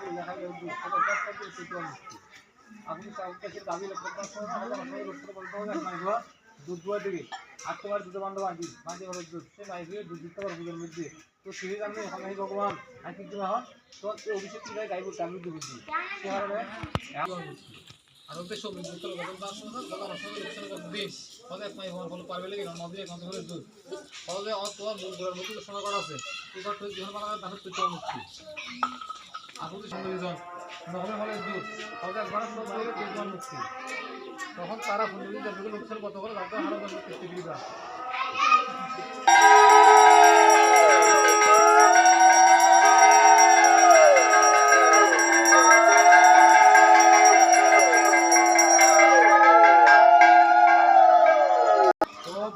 খালি লেখা গেল আপনি চাউলটাকে দাবি লক্ষ্য দুধ দুয়া দিকে আর তোমার দুধ বান্ধব আঁকি বাঁধি ঘরের দুধ সে মাইভে দুধ দিতে পারব দুধের মধ্যে তো সেই জানবে ওখানে হে ভগবান আর কিন্তু হন তো এই অভিষেক কি গাইব আমি দুধ দিই সে কারণে আর উদ্দেশ্য বুদ্ধর গঠন করার সময় গলার সঙ্গে লক্ষণ করতে দিন ফলে এক মাই ফলে পারবে লেগে নদী এক মাস দুধ ফলে তোমার মুখ ঘরের মধ্যে লক্ষণ করা আছে এই ঘর জীবন বানাবে তাহলে তুই মুক্তি সুন্দরীজন নহলে হলে দুধ ফলে একবার সব ধরে তুই মুক্তি তখন তারা সুন্দরী যাদেরকে লোকসান কত করে তাদের হারো করবে তেত্রিশ